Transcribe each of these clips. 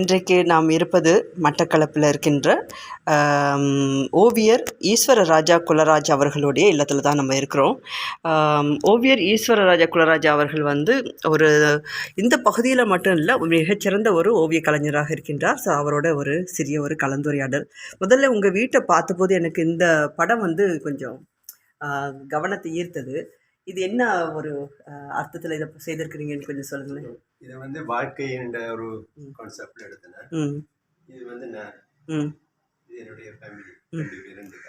இன்றைக்கு நாம் இருப்பது மட்டக்களப்பில் இருக்கின்ற ஓவியர் ஈஸ்வர ராஜா குலராஜ் அவர்களுடைய இல்லத்தில் தான் நம்ம இருக்கிறோம். ஓவியர் ஈஸ்வர ராஜா குலராஜ் அவர்கள் வந்து ஒரு இந்த பகுதியில் மட்டும் இல்லை மிகச்சிறந்த ஒரு ஓவிய கலைஞராக இருக்கின்றார். ஸோ அவரோட ஒரு சிறிய ஒரு கலந்துரையாடல். முதல்ல உங்கள் வீட்டை பார்த்தபோது எனக்கு இந்த படம் வந்து கொஞ்சம் கவனத்தை ஈர்த்தது. இது என்ன ஒரு அர்த்தத்தில் இதை செய்திருக்கிறீங்கன்னு கொஞ்சம் சொல்லுங்களேன். இதை வந்து வாழ்க்கை என்ற ஒரு. கான்செப்ட்ல எடுத்தேன். இது வந்து நான். இது என்னுடைய ஃபேமிலி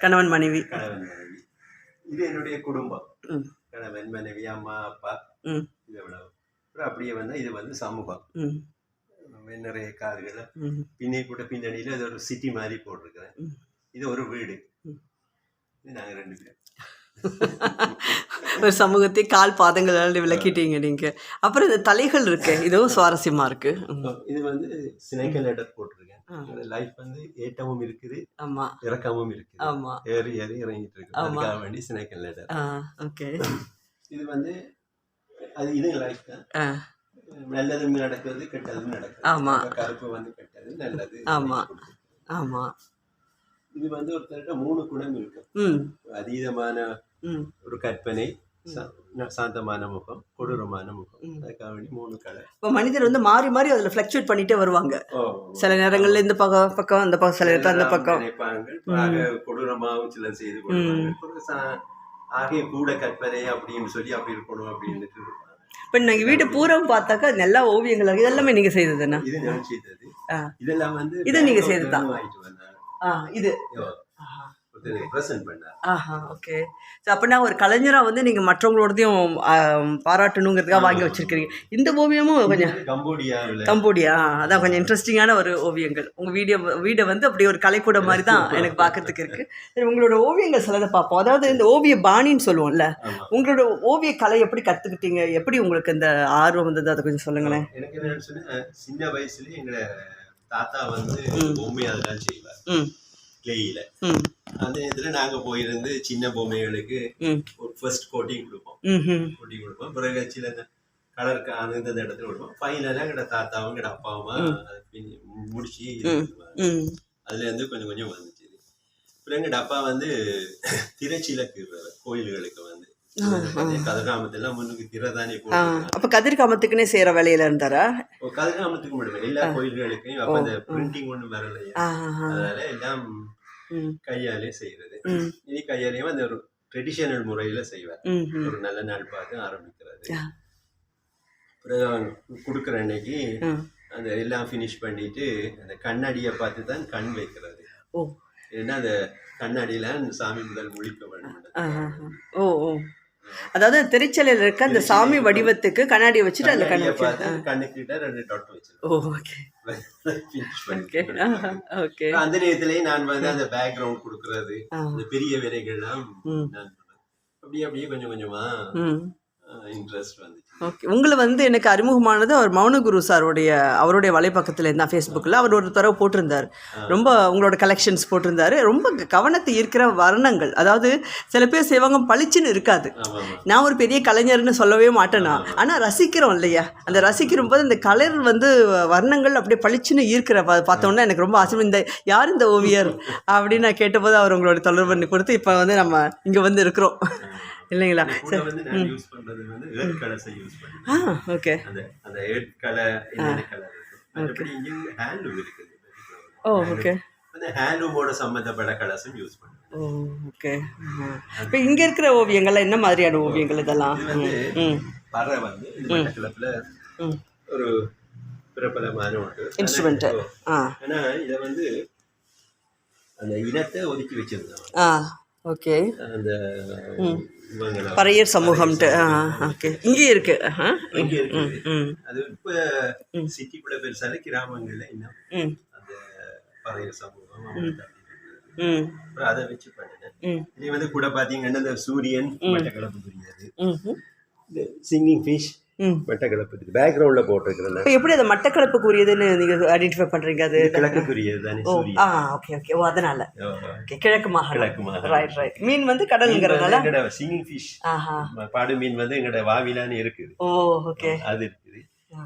கணவன் மனைவி. கணவன் மனைவி. இது என்னுடைய குடும்பம். கணவன் மனைவி அம்மா அப்பா. இது எவ்வளவு? அப்புறம் அப்படியே வந்து இது வந்து சமூகம். நிறைய கார்கள். பின்னே கூட பின்னணியில் இது ஒரு சிட்டி மாதிரி போட்டிருக்கிறேன். இது ஒரு வீடு. இது நாங்கள் ரெண்டு பேரும் ஒரு சமூகத்தை கால் பாதங்களால் விளக்கிட்டீங்க நீங்கள் அப்புறம் இந்த தலைகள் இருக்கு இதுவும் சுவாரஸ்யமாக இருக்கு. இது வந்து சினைக்கல் லெட்டர் போட்டிருக்கேன். லைஃப் வந்து ஏற்றமும் இருக்குது ஆமா. இறக்கமும் இருக்குது. ஆமா. ஏறி ஏறி இறங்கிட்டு இருக்கு. அதுக்காக வேண்டி சினைக்கல் லெட்டர் ஆ ஓகே. இது வந்து அது இது லைஃப் தான். நல்லதும் நடக்கிறது கெட்டதும் நடக்குது ஆமா. கருப்பு வந்து கெட்டது நல்லது ஆமா. ஆமா. இது வந்து ஒருத்தர்கிட்ட மூணு குணம் இருக்கு. அதீதமான ஒரு கற்பனை சாந்தமான முகம் கொடூரமான முகம். அதுக்காக வேண்டி மூணு கலர் இப்போ மனிதர் வந்து மாறி மாறி அதில் ஃப்ளக்சுவேட் பண்ணிட்டே வருவாங்க. சில நேரங்கள்ல இந்த பக்கம் பக்கம் அந்த பக்கம் சில நேரத்தில் அந்த பக்கம். நினைப்பாங்க. கொடூரமாகவும் சிலர் செய்து ஆகிய கூட கற்பனை அப்படின்னு சொல்லி அப்படி இருக்கணும் அப்படின்னு இப்போ நீங்கள் வீடு பூரம் பார்த்தாக்கா நல்ல ஓவியங்கள் இதெல்லாமே நீங்கள் செய்ததுண்ணா இது நான் செய்தது. இதெல்லாம் வந்து இது நீங்க பெங்களூர்ல செய்ததா? ஆ இது. ஓகே ஸோ அப்படின்னா ஒரு கலைஞராக வந்து நீங்கள் மற்றவங்களோடதையும் பாராட்டணுங்கிறதுக்காக வாங்கி வச்சிருக்கிறீங்க. இந்த ஓவியமும் கொஞ்சம் கம்போடியா அதான் கொஞ்சம் இன்ட்ரெஸ்டிங்கான ஒரு ஓவியங்கள். உங்கள் வீடியோ வீடை வந்து அப்படியே ஒரு கலைக்கூடம் மாதிரி தான் எனக்கு பார்க்கறதுக்கு இருக்குது சரி உங்களோட ஓவியங்கள் சிலதை பார்ப்போம். அதாவது இந்த ஓவிய பாணின்னு சொல்லுவோம்ல உங்களோட ஓவிய கலை எப்படி கற்றுக்கிட்டீங்க எப்படி உங்களுக்கு இந்த ஆர்வம் வந்தது? அதை கொஞ்சம் சொல்லுங்களேன். எனக்கு என்னன்னு சொன்னா சின்ன வயசுல எங்க தாத்தா வந்து பொம்மை அதெல்லாம் செய்வார். கிளேயில. அந்த நேரத்துல நாங்க போயிருந்து சின்ன பொம்மைகளுக்கு ஒரு ஃபர்ஸ்ட் கோட்டிங் கொடுப்போம். கோட்டிங் கொடுப்போம். பிறகு சில கலருக்கு அந்த இடத்துல கொடுப்போம். ஃபைனலாக எங்கட தாத்தாவும் எங்கட அப்பாவும் முடிச்சு அதுல இருந்து கொஞ்சம் கொஞ்சம் வந்துச்சு அப்புறம் எங்கட அப்பா வந்து திரைச்சில கீறுறாரு கோயில்களுக்கு வந்து கதிர்காமத்தெல்லாம் முன்னுக்கு திரை தானே ஆ போட்டு அப்போ கதிர்காமத்துக்குன்னே செய்கிற வேலையில் இருந்தாரா? கதிர்காமத்துக்கு மட்டுமே எல்லா கோயில்களுக்கும் அப்ப அந்த பிரிண்டிங் ஒண்ணும் வரலையா. அதனால எல்லாம் கையாலே செய்யறது இனி கையாலேயும் அந்த ட்ரெடிஷனல் முறையில செய்வார். ஒரு நல்ல நாள் பார்த்து ஆரம்பிக்கிறது. கொடுக்குற அன்னைக்கு அந்த எல்லாம் ஃபினிஷ் பண்ணிட்டு அந்த கண்ணாடியை பார்த்து தான் கண் வைக்கிறது. ஓ. ஏன்னா அந்த கண்ணாடியில சாமி முதல் முழிக்க வேண்டும். ஓ ஓ. அதாவது திருச்சலையில் இருக்க அந்த சாமி வடிவத்துக்கு கண்ணாடியை வச்சுட்டு அந்த கண்ணு கண்ணாடியை வைக்க- பார்த்து கண்ணுக்கிட்ட ரெண்டு டாட் வச்சிருக்கோம் ஓ ஓகே ஓகே அந்த நேரத்திலேயே நான் வந்து அந்த பேக்ரவுண்ட் கொடுக்கறது. அந்த பெரிய வேலைகள்லாம். அப்படியே அப்படியே கொஞ்சம் கொஞ்சமா இன்ட்ரெஸ்ட் வந்துச்சு ஓகே. உங்களை வந்து எனக்கு அறிமுகமானது அவர் மௌனகுரு சாருடைய அவருடைய வலைப்பக்கத்தில் இருந்தால் ஃபேஸ்புக்கில் அவர் ஒரு தடவை போட்டிருந்தார். ரொம்ப உங்களோட கலெக்ஷன்ஸ் போட்டிருந்தாரு. ரொம்ப கவனத்தை ஈர்க்கிற வர்ணங்கள். அதாவது சில பேர் செய்வாங்க பளிச்சுன்னு இருக்காது. நான் ஒரு பெரிய கலைஞர்னு சொல்லவே மாட்டேனா? ஆனால் ரசிக்கிறோம் இல்லையா? அந்த ரசிக்கிற போது இந்த கலர் வந்து வர்ணங்கள் அப்படியே பளிச்சுன்னு ஈர்க்கிற பார்த்தோன்னே எனக்கு ரொம்ப ஆசை இந்த யார் இந்த ஓவியர்? அப்படின்னு நான் கேட்டபோது அவர் உங்களோட தொடர்பு பண்ணி கொடுத்து இப்போ வந்து நம்ம இங்கே வந்து இருக்கிறோம். இல்லைங்களா? ஆ ஓகே. ஓ ஓகே. ஓகே. இப்போ இங்கே இருக்கிற ஓவியங்கள்லாம் என்ன மாதிரியான ஓவியங்கள் இதெல்லாம்? பறை வந்து ஒரு பிரபலமான ஒன்று. Instrument. ஆனா, இதை வந்து அந்த இனத்தை ஒதுக்கி வச்சிருந்தாங்க ஆ ஓகே. அந்த பறையர் சமூகம்ட்டு ஓகே. இருக்கு. இங்க இருக்குது ம் அது இப்ப சிட்டிக்குள்ள பெருசால கிராமங்கள்ல இன்னும் ம். அந்த பறைய சமூகம் அதை வச்சு பண்ணினேன் இது வந்து கூட பாத்தீங்கன்னா இந்த சூரியன் மட்டக்களப்பு புரியாது. சிங்கிங் ஃபிஷ் மட்டக்களப்பு பேக்ரவுண்ட்ல போட்டிருக்கிறேன் இப்போ எப்படி அதை மட்டக்களப்புக்குரியதுன்னு நீங்கள் ஐடென்டிஃபை பண்ணுறீங்க அது? கிழக்குக்குரியது தானே ஓ சூரியன் ஆ ஓகே ஓகே ஓ அதனால. ஓ, ஓகே கிழக்கு மாகாணம். கிழக்கு மாகாணம். ரைட் ரைட் மீன் வந்து கடலுங்கிறதுனால? எங்கட சிங்கிங் ஃபிஷ் ஆஹா. பாடு மீன் வந்து எங்கட வாவிலான்னு இருக்குது. ஓ ஓகே அது இருக்குது.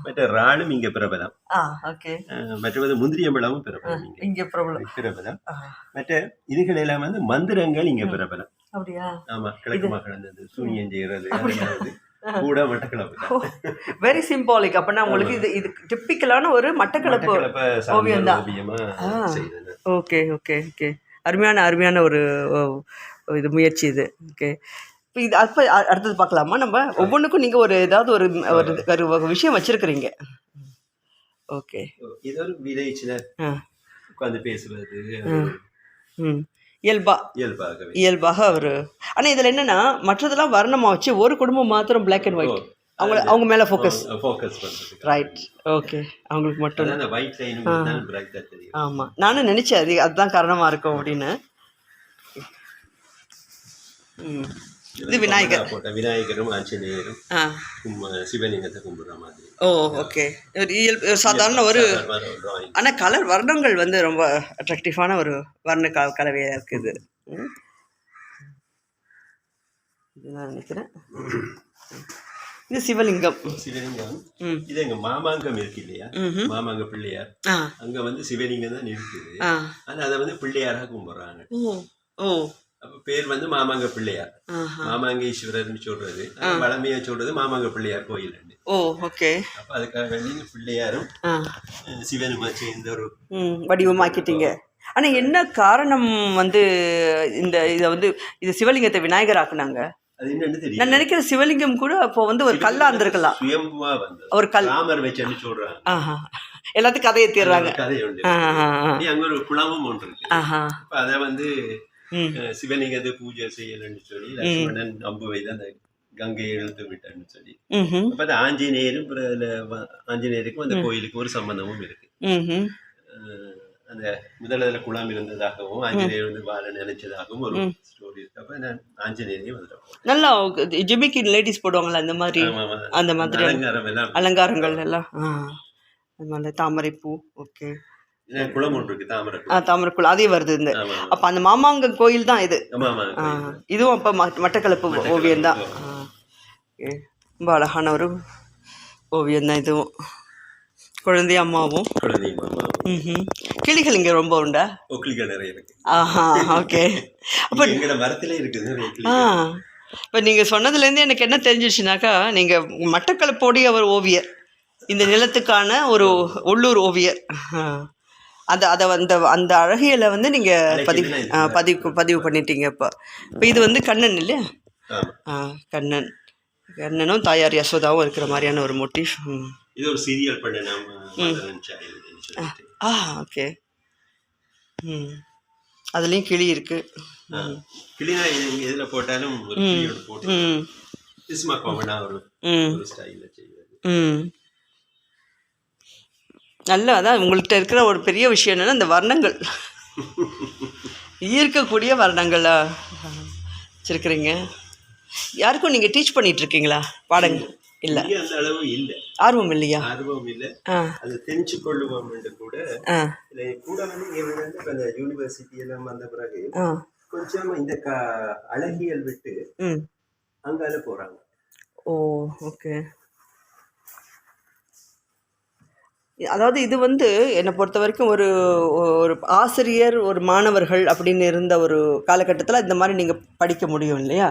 மற்ற ராணும் இங்க பிரபலம். மற்றது முந்திரியம்பழமும் பிரபலம் இங்க. ப்ராப்ளம் பிரபலம். மற்ற இதுகள் எல்லாம் வந்து மந்திரங்கள் இங்க பிரபலம். ஆமா கிழக்கு அந்த சூனியம் செய்யறது கூட மட்டக்களப்பு. வெரி சிம்பாலிக் அப்படின்னா உங்களுக்கு இது இது டிப்பிக்கலான ஒரு மட்டக்களப்பு ஓவியம் தான். Okay okay okay. அருமையான அருமையான ஒரு இது முயற்சி இது. ஓகே. இப்போ இது அப்போ அடுத்தது பார்க்கலாமா? நம்ம ஒவ்வொன்றுக்கும் நீங்கள் ஒரு ஏதாவது ஒரு ஒரு விஷயம் வச்சுருக்கிறீங்க. ஓகே. இது ஒரு ஆ. உட்கார்ந்து பேசுறது ம். இயல்பா. இயல்பாகவே. இயல்பாக அவர். ஆனால் இதில் என்னென்னா மற்றதெல்லாம் வர்ணமாக வச்சு ஒரு குடும்பம் மாத்திரம் Black அண்ட் ஒயிட் அவங்க அவங்க மேலே ஃபோக்கஸ் ஃபோக்கஸ் ரைட் ஓகே அவங்களுக்கு மட்டும் ஆமாம் நானும் நினச்சேன் அது அதுதான் காரணமாக இருக்கும் அப்படின்னு. ம். இது விநாயகர். போட்ட விநாயகரும் ஆஞ்சநேயரும் சிவலிங்கத்தை கும்பிடுற மாதிரி. ஓ ஓகே. ஒரு இயல்பு சாதாரண ஒரு. ஆனால் கலர் வர்ணங்கள் வந்து ரொம்ப அட்ராக்டிவான ஒரு வர்ண க கலவையாக இருக்குது. நான் நினைக்கிறேன்? இது சிவலிங்கம். சிவலிங்கம். இது எங்க மாமாங்கம் இருக்கு இல்லையா. மாமாங்க பிள்ளையார். அங்க வந்து சிவலிங்கம் தான் இருக்குது. ஆ. ஆனா அதை வந்து பிள்ளையாராக கும்பிடுறாங்க. ஓ ஓ. அப்ப பேர் வந்து மாமாங்க பிள்ளையார். மாமாங்க ஈஸ்வரர்னு சொல்றது. வளமையா சொல்றது மாமாங்க பிள்ளையார் கோயில் ஓ ஓகே. அப்ப அதுக்காக வேண்டி பிள்ளையாரும் சிவனுமா சேர்ந்த ஒரு வடிவமாக்கிட்டீங்க. ஆனால் என்ன காரணம் வந்து இந்த இதை வந்து இது சிவலிங்கத்தை விநாயகர் ஆக்குனாங்க நான் நினைக்கிற சிவலிங்கம் கூட அப்போ வந்து ஒரு கல்லா இருந்திருக்கலாம் ஒரு கல் ராமர் வச்சேன்னு சொல்றாங்க. எல்லாத்துக்கும் கதையை தீர்றாங்க. கதை உண்டு அங்க ஒரு குளமும் ஒன்று இருக்கு. அதை வந்து சிவலிங்கத்தை பூஜை செய்யலன்னு சொல்லி லட்சுமணன் அம்பு வைத்து அந்த கங்கையை இழுத்து விட்டான்னு சொல்லி. அப்ப ஆஞ்சநேயரும் ஆஞ்சநேயருக்கும் அந்த கோயிலுக்கும் ஒரு சம்பந்தமும் இருக்கு. அந்த முதல்ல குளம் இருந்ததாகவும் ஆஞ்சநேயர் வந்து வாழ நினைச்சதாகவும் ஒரு ஸ்டோரி இருக்கு. அப்ப நான் ஆஞ்சநேயரையும் போட்டேன். நல்லா ஜிமிக்கி லேடிஸ் போடுவாங்கல்ல அந்த மாதிரி. அந்த மாதிரி அலங்காரம் எல்லாம். அலங்காரங்கள் எல்லாம். அந்த மாதிரி தாமரைப்பூ ஓகே. குளம் ஒன்று இருக்கு தாமரை ஆ தாமரைக்குள் அதே வருது இந்த அப்போ அந்த மாமாங்க கோயில் தான். இது இதுவும் அப்போ மட்டக்களப்பு ஓவியம் தான் ரொம்ப அழகான ஒரு ஓவியம் தான் இதுவும். குழந்தை அம்மாவும். கிளிகள் இங்கே ரொம்ப உண்டா? ஒக்கிலிகள் நிறைய இருக்கு. ஆஹா ஓகே. அப்ப மரத்திலே இருக்குது. ஆ இப்போ நீங்கள் சொன்னதுலேருந்து எனக்கு என்ன தெரிஞ்சிச்சுனாக்கா நீங்கள் மட்டக்களப்போடைய ஒரு ஓவியர். இந்த நிலத்துக்கான ஒரு உள்ளூர் ஓவியர். அந்த அதை அந்த அந்த அழகியலை வந்து நீங்கள் பதிவு பதிவு பதிவு பண்ணிட்டீங்க இப்போ இப்போ இது வந்து கண்ணன் இல்லையா? ஆ. கண்ணன். கண்ணனும் தாயார் யசோதாவும் இருக்கிற மாதிரியான ஒரு மோட்டிவ். இது ஒரு சீரியல் பண்ண ஆ ஓகே. ம். அதுலேயும் கிளி இருக்குது ஆ. கிளினா இதுல போட்டாலும் ம். ம். ம். நல்ல அதான் உங்கள்கிட்ட இருக்கிற ஒரு பெரிய விஷயம் என்னென்னா இந்த வர்ணங்கள். ஈர்க்கக்கூடிய வர்ணங்களா? வச்சுருக்கிறீங்க. யாருக்கும் நீங்கள் டீச் பண்ணிகிட்ருக்கீங்களா பாடங்கள் இல்லை. அந்த அளவு இல்ல. ஆர்வம் இல்லையா? ஆர்வம் இல்ல. ஆ. அதை தெரிஞ்சு கொள்ளுவோம் என்று கூட. ஆ. இல்ல கூட வந்து இந்த யூனிவர்சிட்டி எல்லாம் வந்த பிறகு கொஞ்சம் இந்த க அழகியல் விட்டு ம். அங்கால போறாங்க. ஓ ஓகே. அதாவது இது வந்து என்னை பொறுத்த வரைக்கும் ஒரு ஒரு ஆசிரியர் ஒரு மாணவர்கள் அப்படின்னு இருந்த ஒரு காலகட்டத்தில் இந்த மாதிரி நீங்கள் படிக்க முடியும் இல்லையா?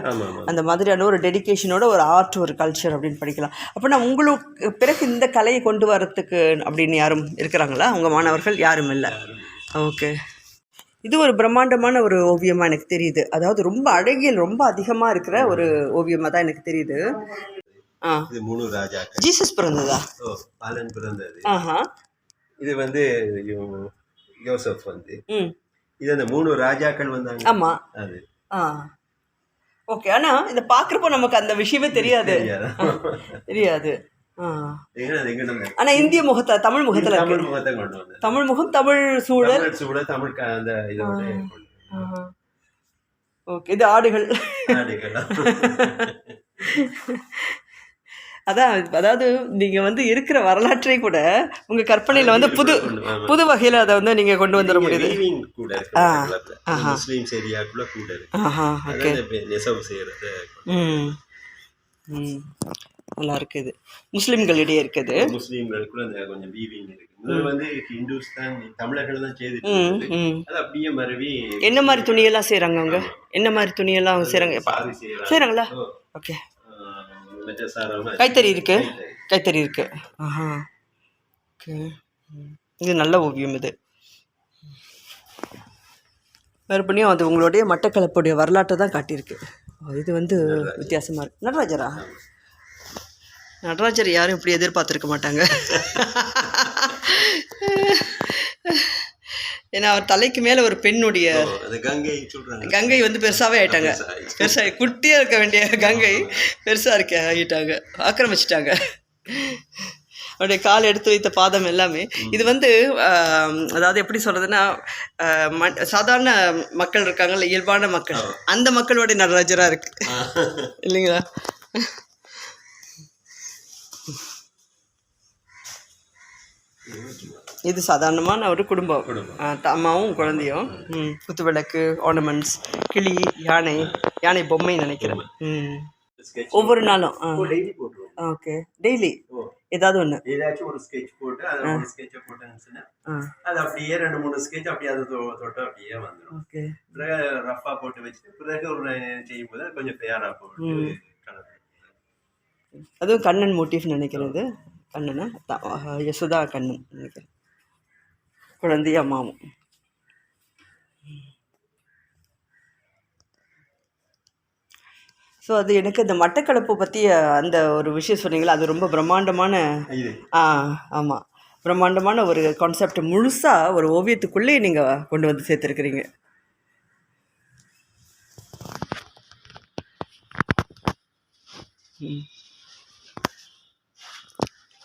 அந்த மாதிரியான ஒரு டெடிகேஷனோட ஒரு ஆர்ட் ஒரு கல்ச்சர் அப்படின்னு படிக்கலாம். அப்படின்னா உங்களுக்கு பிறகு இந்த கலையை கொண்டு வரத்துக்கு அப்படின்னு யாரும் இருக்கிறாங்களா? உங்கள் மாணவர்கள் யாரும் இல்லை? ஓகே. இது ஒரு பிரம்மாண்டமான ஒரு ஓவியமாக எனக்கு தெரியுது. அதாவது ரொம்ப அழகியல் ரொம்ப அதிகமாக இருக்கிற ஒரு ஓவியமாக தான் எனக்கு தெரியுது. இது மூணு ராஜாக்கள். ஜீசஸ் பிறந்ததா? ஓ பாலன் பிறந்தது. ஆஹா. இது வந்து யோசப் வந்து. இது அந்த மூணு ராஜாக்கள் வந்தாங்க. ஆமாம் அது. ஓகே ஆனால் இதை பார்க்குறப்போ நமக்கு அந்த விஷயமே தெரியாது. தெரியாதா? தெரியாது. ஆ. ஏன்னா அது எங்க நம்ம ஆனால் இந்திய முகத்தை தமிழ் முகத்தில் தமிழ் முகத்தை கொண்டு வந்தது. தமிழ் முகம் தமிழ் சூழல். சூட தமிழ் அந்த இதோட ஓகே இது ஆடுகள். நாடுகளா? அதான் அதாவது நீங்கள் வந்து இருக்கிற வரலாற்றை கூட உங்கள் கற்பனையில் வந்து புது. புது வகையில் அதை வந்து நீங்கள் கொண்டு வந்துட முடியுது. கூட. முஸ்லிம்ஸ் ஏரியாக்குள்ள கூட செய்யறது ம். நல்லா இருக்குது. முஸ்லிம்களிடையே இருக்குது. முஸ்லீம்களுக்குள்ள அந்த கொஞ்சம் வீவிங் இருக்கு. முதல்ல வந்து ஹிந்துஸ் தான் தமிழர்கள் தான் செய்துட்டு அது அப்படியே மறுவி என்ன மாதிரி துணியெல்லாம் செய்கிறாங்க அவங்க? என்ன மாதிரி துணியெல்லாம் செய்கிறாங்க சாரி செய்யறாங்க. செய்கிறாங்களா ஓகே. கைத்தறி இருக்கு. கைத்தறி. இருக்கு. ஆஹா. ஓகே. இது நல்ல ஓவியம் இது. மறுபடியும் அது உங்களுடைய மட்டக்களப்புடைய வரலாற்றை தான் காட்டியிருக்கு. இது வந்து வித்தியாசமாக இருக்கு. நடராஜரா? நடராஜர் யாரும் இப்படி எதிர்பார்த்துருக்க மாட்டாங்க. ஏன்னா அவர் தலைக்கு மேலே ஒரு பெண்ணுடைய கங்கை வந்து பெருசாகவே ஆயிட்டாங்க. பெருசாக குட்டியாக இருக்க வேண்டிய கங்கை பெருசாக இருக்க ஆகிட்டாங்க ஆக்கிரமிச்சிட்டாங்க. அவருடைய கால் எடுத்து வைத்த பாதம் எல்லாமே. இது வந்து அதாவது எப்படி சொல்கிறதுன்னா சாதாரண மக்கள் இருக்காங்கல்ல இயல்பான மக்கள். அந்த மக்களுடைய நடராஜராக இருக்கு. இல்லைங்களா? இது சாதாரணமான ஒரு குடும்பம். அம்மாவும் குழந்தையும். குத்துவிளக்கு ஆர்னமெண்ட்ஸ் கிளி யானை யானை பொம்மை நினைக்கிறேன். ஒவ்வொரு நாளும் ஓகே. டெய்லி ஏதாவது ஒன்று ஏதாச்சும் ஒரு ஸ்கெட்ச் போட்டு அதை ஒரு ஸ்கெட்சை போட்டேன்னு ஆ. அது அப்படியே ரெண்டு மூணு ஸ்கெட்ச் அப்படியே அதை தொட்டு அப்படியே வந்துடும் ஓகே. பிறகு ரஃபா போட்டு வச்சுட்டு பிறகு ஒரு செய்யும் போது கொஞ்சம் ஃபேரா போட்டு அதுவும் கண்ணன் மோட்டிவ் நினைக்கிறது. கண்ணனா? யசோதா கண்ணன் நினைக்கிறேன். குழந்தை அம்மாவும் ஸோ அது எனக்கு இந்த மட்டக்களப்பு பற்றிய அந்த ஒரு விஷயம் சொன்னீங்களா அது ரொம்ப பிரம்மாண்டமான ஆ ஆமாம் பிரம்மாண்டமான ஒரு கான்செப்ட் முழுசாக ஒரு ஓவியத்துக்குள்ளே நீங்கள் கொண்டு வந்து சேர்த்துருக்கிறீங்க. ம்.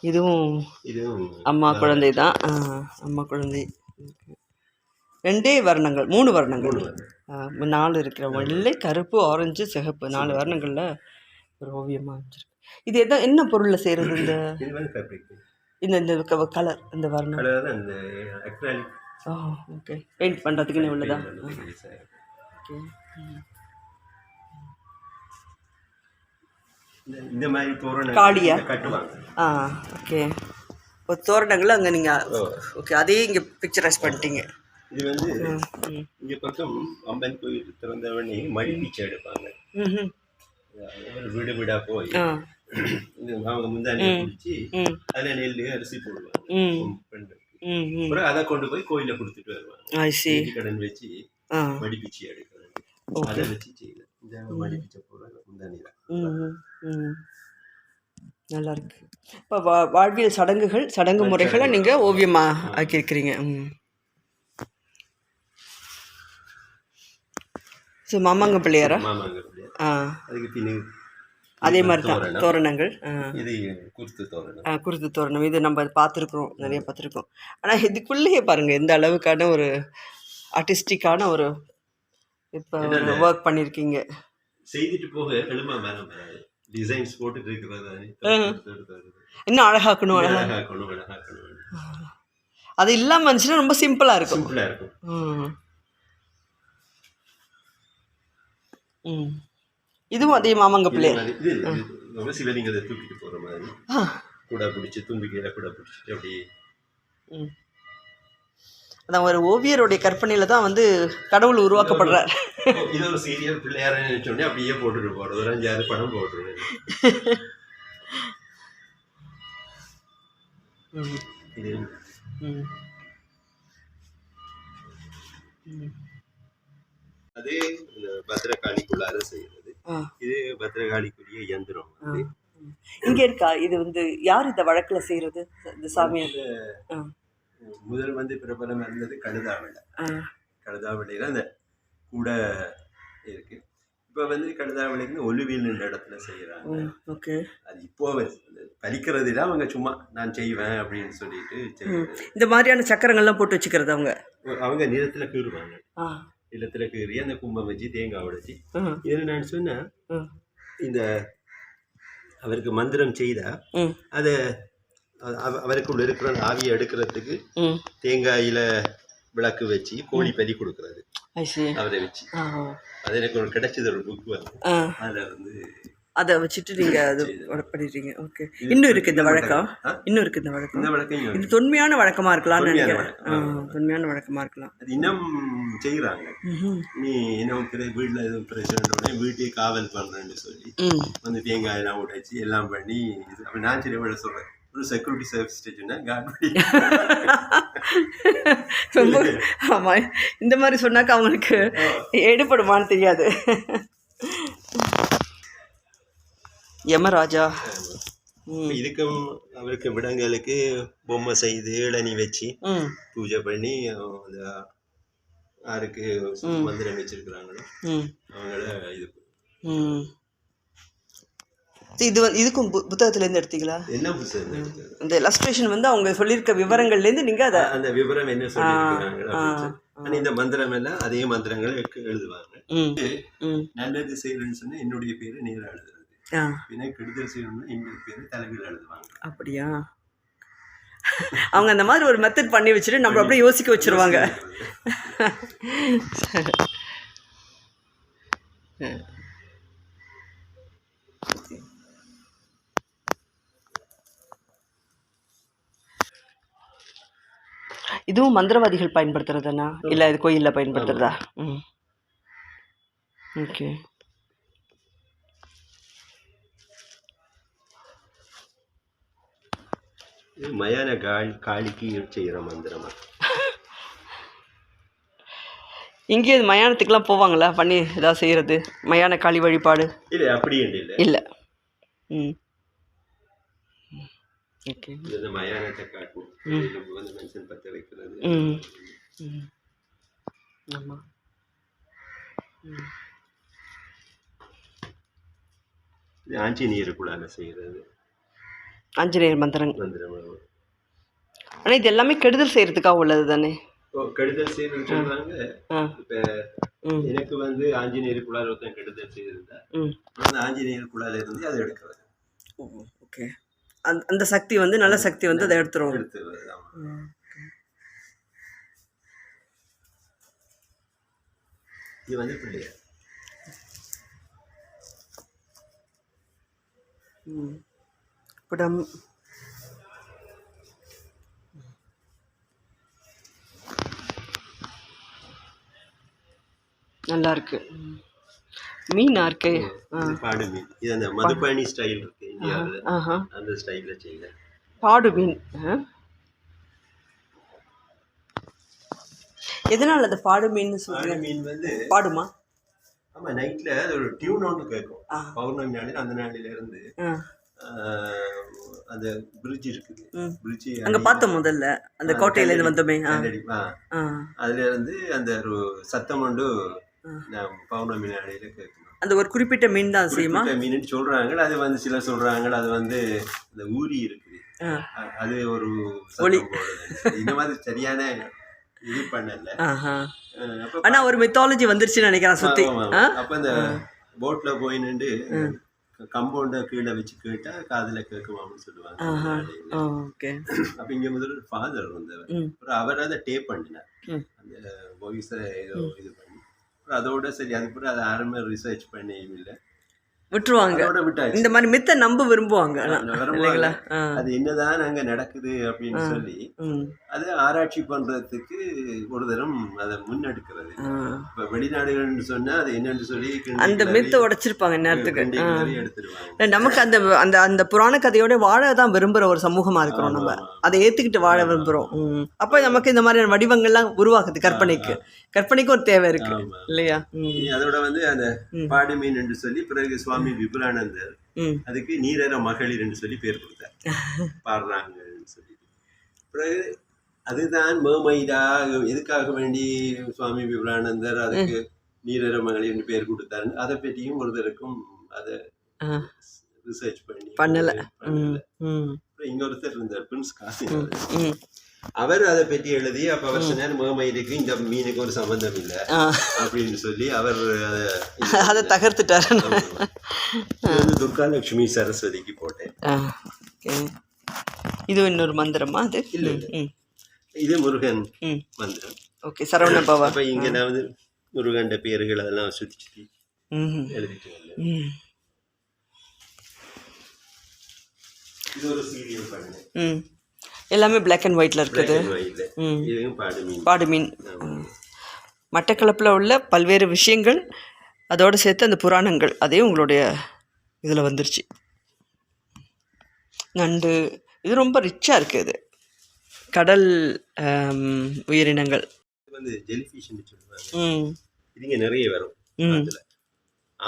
இதுவும் அம்மா குழந்தை தான். அம்மா குழந்தை. ரெண்டே வர்ணங்கள் மூணு வர்ணங்கள். நாலு இருக்கிற வெள்ளை கருப்பு ஆரஞ்சு சிகப்பு நாலு வர்ணங்களில் ஒரு ஓவியமாக அமைஞ்சிருக்கு இது எதா என்ன பொருளில் செய்கிறது இந்த? இந்த இந்த கலர் இந்த வர்ணம். ஓகே. பெயிண்ட் பண்ணுறதுக்குன்னு உள்ளதா? ஓகே. இந்த மாதிரி தோரணம் காளியா? கட்டுவாங்க. ஆ ஓகே. ஒரு தோரணங்கள் அங்கே நீங்கள். ஓகே அதையே இங்கே பிக்சரைஸ் பண்ணிட்டீங்க. இது வந்து இங்க பக்கம் அம்மன் கோயில் திறந்தவனே மடி பிச்சை எடுப்பாங்க. வீடு வீடா போய் இது அவங்க முந்தானியை பிடிச்சி ம். அதுல நெல்லு அரிசி போடுவாங்க. அப்புறம் அதை கொண்டு போய் கோயில்ல கொடுத்துட்டு வருவாங்க. கடன் வச்சு மடிப்பிச்சு எடுக்கிறது. அதை வச்சு செய்யல இந்த மடிப்பிச்சை போடுற முந்தானி தான் நல்லா இருக்கு இப்போ வா வாழ்வியல் சடங்குகள் சடங்கு முறைகளை நீங்கள் ஓவியமாக ஆக்கியிருக்கிறீங்க. ம். ஸோ மாமாங்க பிள்ளையாரா. ஆ. அதே மாதிரி தான். தோரணங்கள். ஆ. இது குருத்து தோரணம். ஆ, குருத்து தோரணம். இது நம்ம பார்த்துருக்குறோம் நிறைய பார்த்துருக்கோம் ஆனால் இதுக்குள்ளேயே பாருங்கள் எந்த அளவுக்கான ஒரு ஆர்டிஸ்டிக்கான ஒரு இப்போ ஒரு ஒர்க் பண்ணியிருக்கீங்க செய்துட்டு போக எலும்பா மேல டிசைன்ஸ் போட்டுட்டு இருக்கிறது இன்னும் அழகாக்கணும் அழகா. அழகாக்கணும் அழகாக்கணும். அது இல்லாமல் இருந்துச்சுன்னா ரொம்ப சிம்பிளாக இருக்கும். சிம்பிளா இருக்கும். இதுவும் அதே மாமாங்க பிள்ளை இது சிவலிங்கத்தை தூக்கிட்டு போற மாதிரி. கூட பிடிச்சி தும்பிக்கையில கூட பிடிச்சிட்டு அப்படியே ம். அதான் ஒரு ஓவியருடைய கற்பனையில் தான் வந்து கடவுள் உருவாக்கப்படுறார். இது ஒரு சீரியல் பிள்ளையார நினைச்சோடனே அப்படியே போட்டுட்டு போறது. ஒரு அஞ்சாறு படம் போட்டுருவேன். இது. அது இந்த பத்திரகாளிக்குள்ளார செய்யறது. இது பத்திரகாளிக்குரிய இயந்திரம் வந்து இங்கே இருக்கா? இது வந்து யார் இந்த வழக்கில் செய்கிறது இந்த ஆ. முதல் வந்து பிரபலம் இருந்தது கழுதாவளை. கழுதாவளையில அந்த கூட இருக்கு. இப்போ வந்து கழுதாவளைக்கு ஒலுவில்ன்ற இடத்துல செய்யறாங்க ம் ஓகே. அது இப்போ பலிக்கிறது இல்லை அவங்க சும்மா நான் செய்வேன் அப்படின்னு சொல்லிட்டு இந்த மாதிரியான சக்கரங்கள்லாம் போட்டு வச்சுக்கிறது அவங்க? அவங்க நிலத்துல கீறுவாங்க. நிலத்துல கீறி அந்த கும்பம் வச்சு தேங்காய் உடைச்சி. இதில் நான் சொன்னேன் இந்த அவருக்கு மந்திரம் செய்தா அதை அவருக்குள்ள இருக்கிற ஆவியை எடுக்கிறதுக்கு தேங்காயில விளக்கு வச்சு கோழி பலி கொடுக்கறது அவரை வச்சு. அது எனக்கு ஒரு கிடைச்சது ஒரு புக் வந்து அதில் வந்து அதை வச்சுட்டு நீங்கள் அது பண்ணிடுறீங்க. ஓகே இன்னும் இருக்குது இந்த வழக்கம்? இன்னும் இருக்குது இந்த வழக்கம்? இந்த வழக்கம் இது தொன்மையான வழக்கமாக இருக்கலாம்னு தொன்மையான நினைக்கிறேன். வழக்கம். தொன்மையான வழக்கமாக இருக்கலாம். அது இன்னும் செய்கிறாங்க ம்ஹும். நீ என்ன வீட்டில் எதுவும் பிரச்சனை வீட்டையே காவல் பண்ணுறேன்னு சொல்லி வந்து தேங்காய் எல்லாம் உடைச்சி எல்லாம் பண்ணி இது அப்போ நான் சரி விட சொல்கிறேன் ஒரு செக்யூரிட்டி சர்வீஸ் ரொம்ப ஆமாம் இந்த மாதிரி சொன்னாக்கா அவங்களுக்கு எடுபடுமான்னு தெரியாது. யமராஜா. இதுக்கும் அவருக்கு விடங்களுக்கு பொம்மை செய்து இளநி வச்சு பூஜை பண்ணி அந்த யாருக்கு மந்திரம் வச்சிருக்கிறாங்களோ அவங்கள இது இது இதுக்கும் புத்தகத்துலேருந்து எடுத்தீங்களா? என்ன புத்தகம்? இந்த இல்லஸ்ட்ரேஷன் வந்து அவங்க சொல்லியிருக்க விவரங்கள்லேருந்து நீங்கள் அதை அந்த விவரம் என்ன சொல்லியிருக்கிறாங்க இந்த மந்திரம் எல்லாம் அதே மந்திரங்களை எழு- எழுதுவாங்க. நல்லது செய்யணும்னு சொன்னா என்னுடைய பேரு நேரா எழுதுறது. பின்ன கெடுதல் செய்யணும்னா என்னுடைய பேரு தலைகீழ எழுதுவாங்க. அப்படியா? அவங்க அந்த மாதிரி ஒரு மெத்தட் பண்ணி வச்சுட்டு நம்மள அப்படியே யோசிக்க வச்சிருவாங்க. இதுவும் மந்திரவாதிகள் பயன்படுத்துறதுனா? இல்லை இது கோயிலில் பயன்படுத்துறதா? ம். ஓகே. மயான காளி காளிக்கு செய்யற மந்திரமா? இங்கே மயானத்துக்குலாம் போவாங்களா? பண்ணி ஏதாவது செய்கிறது மயான காளி வழிபாடு? இல்ல அப்படி இல்லை. இல்லை. ம். ஓகே. மயானத்தை காட்டும் இதுல வந்து மனுஷன் பத்த வைக்கிறது ம். ம். ஆமாம் இது ஆஞ்சநேயருக்குள்ளால செய்யறது. ஆஞ்சநேயர் மந்திரம் மந்திரம் ஆனால் இது எல்லாமே கெடுதல் செய்கிறதுக்காக உள்ளது தானே? ஓ கெடுதல் ஆ. இப்ப ம். எனக்கு வந்து ஆஞ்சநேயருக்குள்ளால ஒருத்தன் கெடுதல் செய்திருந்தா ம். அந்த ஆஞ்சநேயருக்குள்ளால இருந்து அதை எடுக்கிறது. ஓகே. அந்த அந்த சக்தி வந்து நல்ல சக்தி வந்து அதை எடுத்துரும். எடுத்து இது வந்து பிள்ளையார் படம் நல்லா இருக்கு. மீனா இருக்கு பாடு மீன். இது அந்த மதுபானி ஸ்டைல் இருக்கு அந்த ஸ்டைல்ல செய்யல பாடு மீன். எதனால் அது பாடு மீன் சொல்றீங்க? மீன் வந்து பாடுமா? ஆமா நைட்ல அது ஒரு டியூன் ஒன்று கேட்கும். பௌர்ணமி நாளில் அந்த நாளில இருந்து அந்த பிரிட்ஜ் இருக்குது. ம். பிரிட்ஜ் அங்க பார்த்தோம் முதல்ல அந்த கோட்டையிலேருந்து வந்தோமே ஆ. ஆ. ஆ. அதுல இருந்து அந்த ஒரு சத்தம் நான் பௌர்ணமி நாளையில கேட்கணும். அந்த ஒரு குறிப்பிட்ட மீன் தான் செய்யுமா? மீன் சொல்றாங்க அது வந்து சிலர் சொல்றாங்க அது வந்து இந்த ஊரி இருக்குது. அது ஒரு போடுது. இந்த மாதிரி சரியான இது பண்ணல. ஆனா ஒரு மித்தாலஜி வந்துருச்சுன்னு நினைக்கிறேன் சுத்தி. அப்ப இந்த போட்ல போய் நின்று கம்பவுண்ட கீழே வச்சு கேட்டா காதுல கேட்குமாம்னு சொல்லுவாங்க. ஓகே அப்ப இங்க முதல்ல ஒரு ஃபாதர் வந்தவர். அப்புறம் அவர் அதை டேப் பண்ணினார். அந்த வாய்ஸை ஏதோ இது பண்ணி. அதோட சரி அதுக்கப்புறம் அதை யாருமே ரிசர்ச் பண்ணி இல்லை. விட்டுருவாங்க. இந்த மாதிரி மித்த நம்ப விரும்புவாங்க இல்லைங்களா? அது என்னதான் அங்க நடக்குது அப்படின்னு சொல்லி அதை ஆராய்ச்சி பண்றதுக்கு ஒரு தரம் அதை முன்னெடுக்கிறது. இப்ப வெளிநாடுகள்னு சொன்னா அது என்னன்னு சொல்லி அந்த மித்தை உடைச்சிருப்பாங்க நேரத்துக்கு நமக்கு அந்த அந்த அந்த புராண கதையோட வாழ தான் விரும்புகிற ஒரு சமூகமா இருக்கிறோம் நம்ம. அதை ஏத்துக்கிட்டு வாழ விரும்புகிறோம் ம். அப்போ நமக்கு இந்த மாதிரியான வடிவங்கள்லாம் உருவாக்குது கற்பனைக்கு. கற்பனைக்கு ஒரு தேவை இருக்கு. இல்லையா? அதோட வந்து அந்த. பாடி மீன் என்று சொல்லி பிறகு சுவாமி விபுலானந்தர் ம். அதுக்கு மகளிர் என்று சொல்லி பேர் கொடுத்தார். பாடுறாங்கன்னு சொல்லி பிறகு அதுதான் மேமைடா எதுக்காக வேண்டி சுவாமி விபுலானந்தர் அதுக்கு நீரற மகளிர்னு பேர் கொடுத்தாருன்னு அதை பற்றியும் ஒருத்தருக்கும் அதை. ரிசர்ச் பண்ணி பண்ணல. அப்புறம் இன்னொருத்தர் இருந்தார் பிரின்ஸ் காசி அவர் அதை பற்றி எழுதி அப்ப அவர் சொன்னார் மேமைடுக்கு இந்த மீனுக்கு ஒரு சம்பந்தம் இல்லை. அப்படின்னு சொல்லி அவர் அதை தகர்த்துட்டாரு. துர்கா லட்சுமி சரஸ்வதிக்கு போட்டேன். இது இன்னொரு மந்திரமா அது? இல்ல, இது முருகன் மந்திரம். ஓகே சரவண பவா. அப்ப இங்க நான் வந்து முருகண்ட பேர்கள் அதெல்லாம் சுத்தி சுத்தி எழுதிட்டு வந்தேன். இது ஒரு சீரியல் பண்ணேன். எல்லாமே பிளாக் அண்ட் ஒயிட்டில் இருக்குது. பாடு மீன். மட்டக்களப்பில் உள்ள பல்வேறு விஷயங்கள் அதோடு சேர்த்து அந்த புராணங்கள் அதையும் உங்களுடைய இதில் வந்துருச்சு. நண்டு இது ரொம்ப ரிச்சாக இருக்குது இது. கடல் உயிரினங்கள். வந்து ஜெலிஃபிஷ்னு சொல்லுவாங்க. இதுங்க நிறைய வரும் அதுல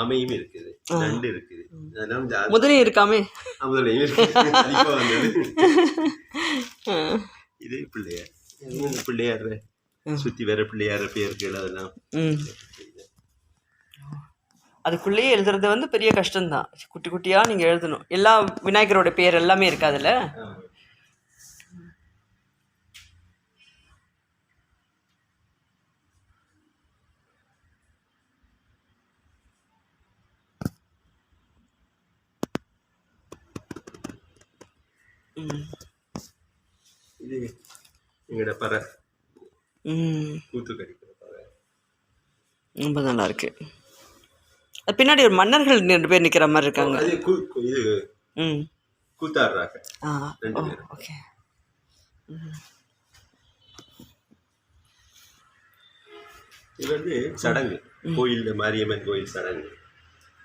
ஆமையும் இருக்குது. நண்டு இருக்குது. முதலே இருக்காமே. அமுதலையும் இருக்குது வந்தது. இது பிள்ளையார். பிள்ளையார்? சுத்தி வர பிள்ளையார் பேர்கள் அதெல்லாம். அதுக்குள்ளேயே எழுதுறது வந்து பெரிய கஷ்டம்தான். குட்டி குட்டியாக நீங்கள் எழுதணும். எல்லா விநாயகரோட பேர் எல்லாமே இருக்கு அதில் இது எங்களோட பறை கூத்து கடிக்கிற பறை ரொம்ப நல்லா இருக்கு. பின்னாடி ஒரு மன்னர்கள் ரெண்டு பேர் நிற்கிற மாதிரி இருக்காங்க. அது இது கூத்தாடுறாங்க. ரெண்டு பேரும். ஓகே. இது வந்து சடங்கு. கோயில்ல மாரியம்மன் கோயில் சடங்கு.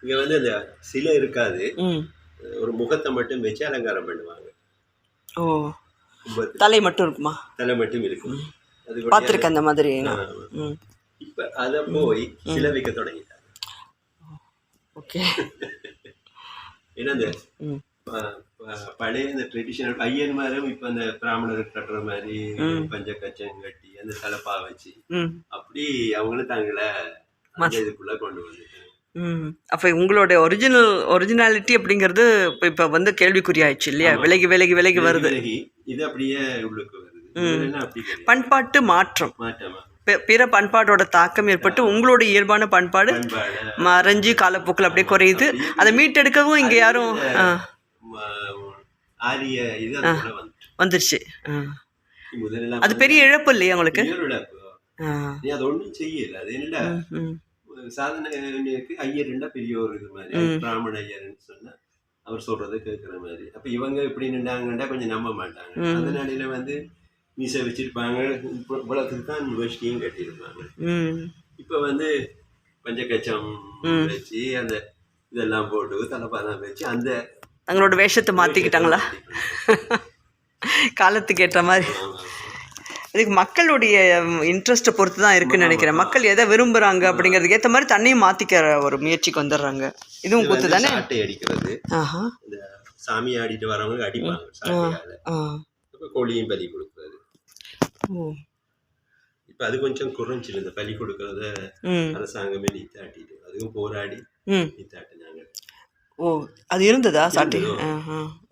இங்க வந்து அந்த சிலை இருக்காது. ஒரு முகத்தை மட்டும் வச்சு அலங்காரம் பண்ணுவாங்க. ஓ. தலை மட்டும் இருக்குமா? தலை மட்டும் இருக்கும். பார்த்துருக்கேன் அந்த மாதிரி. இப்ப அத போய் சிலை வைக்க தொடங்கிட்டாங்க. ஓகே. ஏன்னா அந்த பழைய இந்த ட்ரெடிஷனல் ஐயன்மாரும் இப்ப அந்த பிராமணர் கட்டுற மாதிரி பஞ்ச கச்சம் கட்டி அந்த தலப்பா வச்சு அப்படி அவங்களும் தங்களை இதுக்குள்ள கொண்டு வந்துட்டாங்க. ம். அப்போ உங்களுடைய ஒரிஜினல் ஒரிஜினாலிட்டி அப்படிங்கிறது இப்போ இப்போ வந்து கேள்விக்குறியாயிடுச்சு இல்லையா? விலகி விலகி விலகி வருது. விலகி. இது அப்படியே உள்ளுக்கு வருது. இதுல அப்படி கிடையாது. பண்பாட்டு மாற்றம். பி- பிற பண்பாட்டோட தாக்கம் ஏற்பட்டு உங்களோட இயல்பான பண்பாடு பண்பாடு மறைஞ்சு காலப்போக்கில் அப்படியே குறையுது. அதை மீட்டெடுக்கவும் இங்கே யாரும் ஆ, ம- ஆரிய இது அதுக்குள்ள வந்துட்டு. வந்துருச்சு. ஆ. முதல்ல அது பெரிய இழப்பு இல்லையா உங்களுக்கு? ஆ. நீ அதை ஒண்ணும் செய்யல. அது என்னடா? ம். சாதனைக்கு ஐயர்ண்டா பெரிய ஒரு இது மாதிரி. பிராமண ஐயர்னு சொன்னா அவர் சொல்றதை கேட்குற மாதிரி. அப்ப இவங்க இப்படி நின்றாங்கன்னா கொஞ்சம் நம்ப மாட்டாங்க. நாளையில வந்து மீசை வச்சிருப்பாங்க. இவ்வளவுக்கு தான் வேஷ்டியும் கட்டியிருப்பாங்க. இப்ப வந்து பஞ்சகச்சம் வச்சு அந்த இதெல்லாம் போட்டு தலைப்பாதான் வச்சு அந்த தங்களோட வேஷத்தை மாற்றிக்கிட்டாங்களா காலத்துக்கு ஏற்ற மாதிரி. இதுக்கு மக்களுடைய இன்ட்ரெஸ்ட்டை பொறுத்து தான் இருக்குன்னு நினைக்கிறேன். மக்கள் எதை விரும்புகிறாங்க அப்படிங்கிறதுக்கு ஏற்ற மாதிரி தண்ணியும் மாற்றிக்கிற ஒரு முயற்சிக்கு வந்துடுறாங்க. இதுவும் இது கூத்து தானே அடிக்கிறது. ஆஹா. இந்த சாமி ஆடிட்டு வரவங்க அடிப்பாங்க கோழியும் பலி கொடுக்குறது. ஓ. இப்ப அது கொஞ்சம் குறைஞ்சிரு இந்த பலி கொடுக்கறத அரசாங்கமே நித்தாட்டிட்டு அதுவும் போராடி நித்தாட்டினாங்க. ஓ அது இருந்ததா சாட்டி?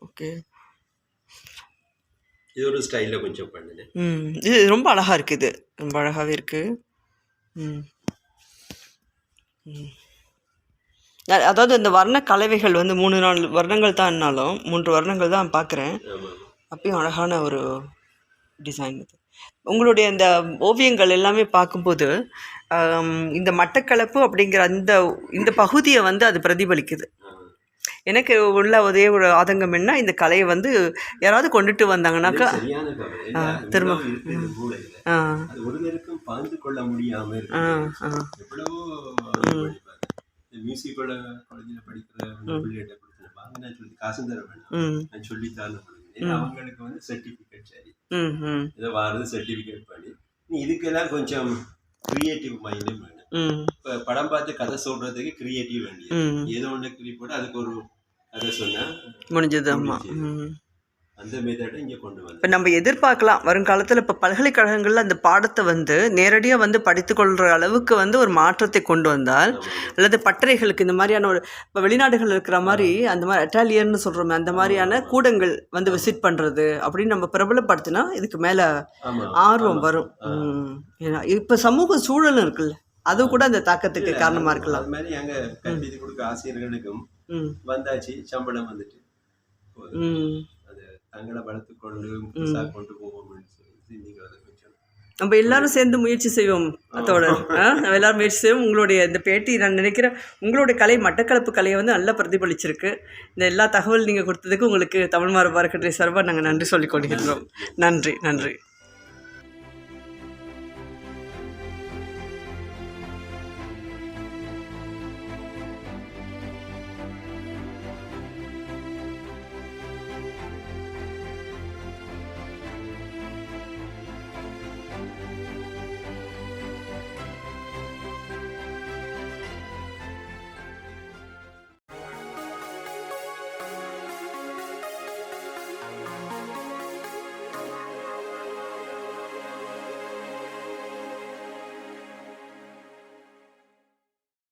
ஓகே. இது ஒரு ஸ்டைல்ல கொஞ்சம் பண்ணினேன் ம் இது ரொம்ப அழகாக இருக்குது ரொம்ப அழகாகவே இருக்குது ம். ம். அதாவது இந்த வர்ண கலவைகள் வந்து மூணு நாலு வர்ணங்கள் தான்னாலும் மூன்று வர்ணங்கள் தான் பார்க்குறேன் அப்பயும் அழகான ஒரு டிசைன் இது. உங்களுடைய இந்த ஓவியங்கள் எல்லாமே பார்க்கும்போது இந்த மட்டக்களப்பு அப்படிங்கிற அந்த இந்த பகுதியை வந்து அது பிரதிபலிக்குது. எனக்கு உள்ள ஒரே ஒரு ஆதங்கம் என்ன? இந்த கலையை வந்து யாராவது கொண்டுட்டு வந்தாங்கன்னாக்கா திரும்ப. ஆ. பாய்ந்து கொள்ள முடியாம எவ்வளவோ படிப்பாங்க. இந்த மியூசிக் காலேஜில் படிக்கிற பிள்ளைகிட்ட கொடுத்தேன் வாங்க. நான் சொல்லி காசு தர வேண்டாம் நான் கொடுங்க ஏன்னா அவங்களுக்கு வந்து சர்டிஃபிகேட் சரி. இதை வாரது சர்டிஃபிகேட் பண்ணி நீ இதுக்கெல்லாம் கொஞ்சம் கிரியேட்டிவ் மைண்டும் வேணும். இப்போ படம் பார்த்து கதை சொல்றதுக்கு கிரியேட்டிவ் வேண்டியது. ஏதோ ஒன்று கிரி போட்டு அதுக்கு ஒரு முடிஞ்சது ஆமாம் ம். அந்த மெத்தடை இங்கே கொண்டு இப்போ நம்ம எதிர்பார்க்கலாம். வருங்காலத்தில் இப்போ பல்கலைக்கழகங்களில் அந்த பாடத்தை வந்து நேரடியாக வந்து படித்துக்கொள்கிற அளவுக்கு வந்து ஒரு மாற்றத்தை கொண்டு வந்தால் அல்லது பட்டறைகளுக்கு இந்த மாதிரியான ஒரு இப்போ வெளிநாடுகள் இருக்கிற மாதிரி அந்த மாதிரி அட்டாலியன்னு சொல்கிறோமே அந்த மாதிரியான கூடங்கள் வந்து விசிட் பண்ணுறது அப்படின்னு நம்ம பிரபலப்படுத்தினா இதுக்கு மேலே ஆர்வம் வரும். ஏன்னா இப்போ சமூக சூழலும் இருக்குல்ல அது கூட அந்த தாக்கத்துக்கு காரணமாக இருக்கலாம். அது மாதிரி அங்க கல்வி கொடுக்க ஆசிரியர்களுக்கும் வந்தாச்சு சம்பளம் வந்துட்டு. அது தங்களை வளர்த்து கொண்டு புதுசா கொண்டு போவோம்னு சொல்லி கொஞ்சம் நம்ம எல்லாரும் சேர்ந்து முயற்சி செய்வோம் தோழர் எல்லாரும் முயற்சி செய்வோம். உங்களுடைய இந்த பேட்டி நான் நினைக்கிறேன் உங்களுடைய கலை மட்டக்களப்பு கலையை வந்து நல்லா பிரதிபலிச்சிருக்கு. இந்த எல்லா தகவல் நீங்கள் கொடுத்ததுக்கு உங்களுக்கு தமிழ் மாறு பார்க்கக்கூடிய சார்பாக நாங்கள் நன்றி சொல்லிக் கொள்கின்றோம். நன்றி நன்றி.